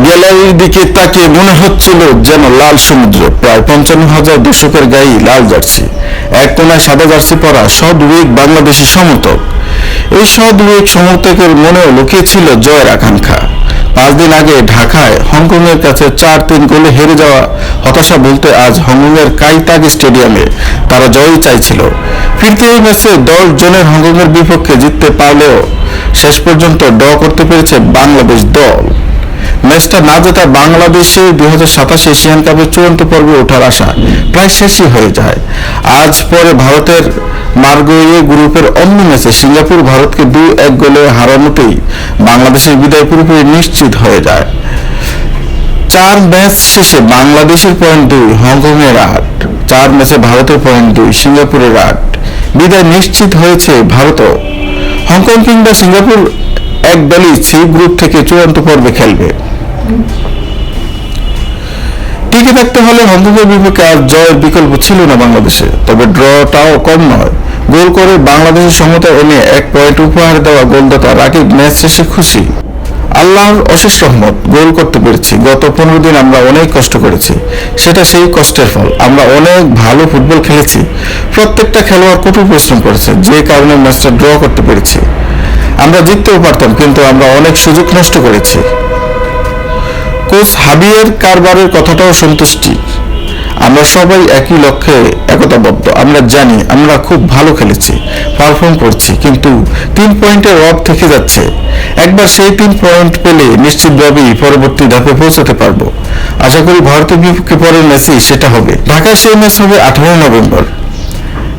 গ্যালারির দিকে তাকিয়ে মনে হচ্ছিল যেন লাল সমুদ্র, প্রায় পঞ্চান্ন হাজার দর্শকের গায়ে লাল জার্সি। এক কোনায় সাদা জার্সি পরা সদ উইক বাংলাদেশি সমর্থক। এই সদ উইক সমর্থকের মনেও লুকিয়েছিল জয়ের আকাঙ্ক্ষা। পাঁচ দিন আগে ঢাকায় হংকংয়ের কাছে চার তিন গোলে হেরে যাওয়া হতাশা বলতে আজ হংকংয়ের কাইতাগ স্টেডিয়ামে তারা জয়ই চাইছিল। ফিরতে এই ম্যাচে দশ জনের হংকংয়ের বিপক্ষে জিততে পারলেও শেষ পর্যন্ত ড করতে পেরেছে বাংলাদেশ দল। ম্যাচটা না জেতা বাংলাদেশে দুই হাজার সাতাশ এশিয়ান কাপের চূড়ান্ত পর্বে ওঠার আশা প্রায় শেষই হয়ে যায়। আজ পরে ভারতের মার্গয়ে গ্রুপের অন্য ম্যাচে সিঙ্গাপুর ভারতকে দুই এক গোলে হারানোতেই বাংলাদেশের বিদায় পুরোপুরি নিশ্চিত হয়ে যায়। চার ম্যাচ শেষে বাংলাদেশের পয়েন্ট দুই, হংকংয়ের আট। চার ম্যাচে ভারতের পয়েন্ট দুই, সিঙ্গাপুরের আট। বিদায় নিশ্চিত হয়েছে ভারতও। হংকং কিংবা সিঙ্গাপুর এক দলই সি গ্রুপ থেকে চূড়ান্ত পর্বে খেলবে। টিকে থাকতে হলে হংকংয়ের বিপক্ষে আর জয়ের বিকল্প ছিল না বাংলাদেশে। তবে ড্রটাও কম নয়। গোল করে বাংলাদেশের সমতা এনে এক পয়েন্ট উপহার দেওয়া গোলদাতা রাকিব ম্যাচ শেষে খুশি। আল্লাহর অশেষ রহমত, গোল করতে পেরেছি। গত পনেরো দিন আমরা অনেক কষ্ট করেছি। সেটা সেই কষ্টের ফল। আমরা অনেক ভালো ফুটবল খেলেছি। প্রত্যেকটা খেলোয়াড় কঠোর পরিশ্রম করেছে। যে কারণে ম্যাচটা ড্র করতে পেরেছি। আমরা জিততেও পারতাম, কিন্তু আমরা অনেক সুযোগ নষ্ট করেছি। কোচ হাবিয়ের কারবারের কথাটাও সন্তুষ্টি। আমরা সবাই একই লক্ষ্যে একতাবদ্ধ। আমরা জানি, আমরা খুব ভালো খেলেছি পারফর্ম করছি, কিন্তু তিন পয়েন্টের অভাব থেকে যাচ্ছে। একবার সেই তিন পয়েন্ট পেলে নিশ্চিতভাবেই পরবর্তী ধাপে পৌঁছাতে পারব। আশা করি ভারতের বিপক্ষে পরের ম্যাচেই সেটা হবে। ঢাকায় সেই ম্যাচ হবে আঠারোই নভেম্বর।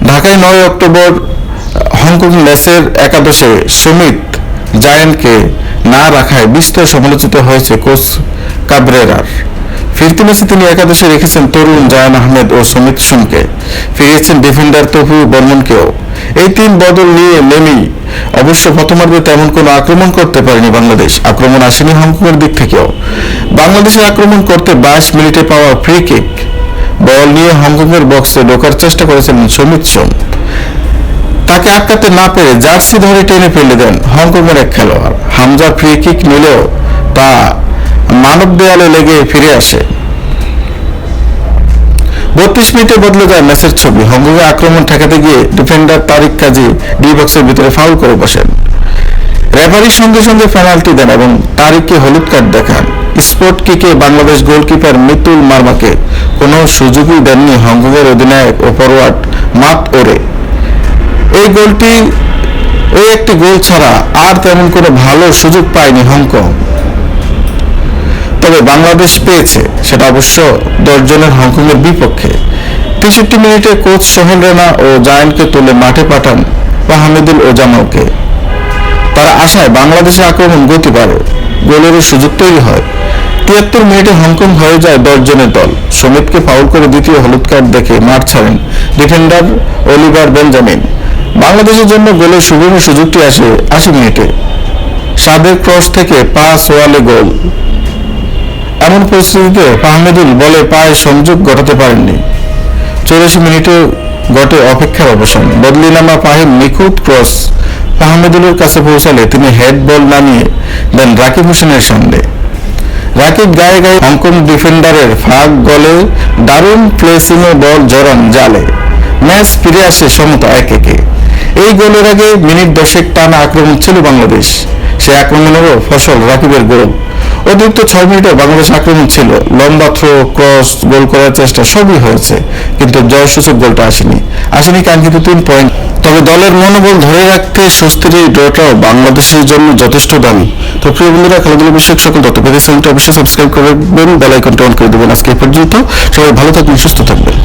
ঢাকায় নয় অক্টোবর হংকং ম্যাচের একাদশে সুমিত জায়ান্টকে না রাখায় বিস্তর সমালোচিত হয়েছে কোচ কাবরেরার। ফিরতি ম্যাচে তিনি একাদশে রেখেছেন তরুণ জায়ান আহমেদ ও সুমিত সোমকে ফিরিয়েছেন ডিফেন্ডার তফু বর্মনকেও। এই তিন বদল নিয়ে নেমেই অবশ্য প্রথমার্ধে তেমন কোনো আক্রমণ করতে পারেনি বাংলাদেশ। আক্রমণ আসেনি হংকংয়ের দিক থেকেও। বাংলাদেশের আক্রমণ করতে বাইশ মিনিটে পাওয়া ফ্রি কিক। বল নিয়ে হংকংয়ের বক্সে ঢোকার চেষ্টা করেছিলেন সুমিত সোম তাকে আটকাতে না পেরে জার্সি ধরে টেনে ফেলে দেন হংকংয়ের এক খেলোয়াড়। হামজা ফ্রি কিক নিলেও তা মানব দেয়ালে লেগে ফিরে আসে। বত্রিশ মিনিটে বদলে যায় ম্যাচের ছবি। হংকংয়ে আক্রমণ ঠেকাতে গিয়ে ডিফেন্ডার তারিক কাজী ডি বক্সের ভিতরে ফাউল করে বসেন। রেফারির সঙ্গে সঙ্গে পেনাল্টি দেন এবং তারিককে হলুদ কার্ড দেখান। স্পোর্ট কিকে বাংলাদেশ গোলকিপার মিতুল মার্মাকে কোনো সুযোগই দেননি হংকংয়ের অধিনায়ক ও ফরওয়ার্ড মাত ওরে। এই গোলটি, এই একটি গোল ছাড়া আর তেমন কোনো ভালো সুযোগ পায়নি হংকং। তবে বাংলাদেশ পেয়েছে, সেটা অবশ্য দশজনের হংকংয়ের বিপক্ষে। তেষট্টি মিনিটে কোচ সোহেল রানা ও জায়ান্টকে তুলে মাঠে পাঠান ওয়াহামিদুল ও জামালকে তারা আশায় বাংলাদেশে আক্রমণ গতি বাড়ে, গোলেরও সুযোগ তৈরি হয়। তিয়াত্তর মিনিটে হংকং হয়ে যায় দশজনের দল। সমিতকে ফাউল করে দ্বিতীয় হলুদ কার্ড দেখে মাঠ ছাড়েন ডিফেন্ডার অলিভার বেঞ্জামিন। বাংলাদেশের জন্য গোলের সুবর্ণ সুযোগটি আসে আশি মিনিটে সাদের ক্রস থেকে পা সোয়ালে গোল। এমন পরিস্থিতিতে ফাহমেদুল বলে পায়ে সংযোগ ঘটাতে পারেননি। চৌরাশি মিনিটে ঘটে অপেক্ষার অবসান। বদলি নামা পাহের নিখুঁত ক্রস ফাহমেদুলের কাছে পৌঁছালে তিনি হেড বল নামিয়ে দেন রাকিব হোসেনের সামনে। রাকিব গায়ে গায়ে হংকং ডিফেন্ডারের ফাঁক গলে দারুণ প্লেসিংয়ে বল জড়ান জালে। ম্যাচ ফিরে আসে সমতা এক একে এই গোলের আগে মিনিট দশেক টানা আক্রমণ ছিল বাংলাদেশ। সে আক্রমণেরও ফসল, রাকিবের গোল। অতিরিক্ত ছয় মিনিটে বাংলাদেশ আক্রমণ ছিল। লম্বা থ্রো, ক্রস, গোল করার চেষ্টা সবই হয়েছে, কিন্তু জয়সূচক গোলটা আসেনি। আসেনি কাঙ্ক্ষিত তিন পয়েন্ট। তবে দলের মনোবল ধরে রাখতে স্বস্তির এই ড্রটাও বাংলাদেশের জন্য যথেষ্ট দামি। তো প্রিয় বন্ধুরা, খেলাধুলা বিষয়ক সকল তথ্য পেতে চ্যানেলটি অবশ্যই সাবস্ক্রাইব করবেন, বেল আইকনটা অন করে দেবেন। আজকে পর্যন্ত সবাই ভালো থাকবেন, সুস্থ থাকবেন।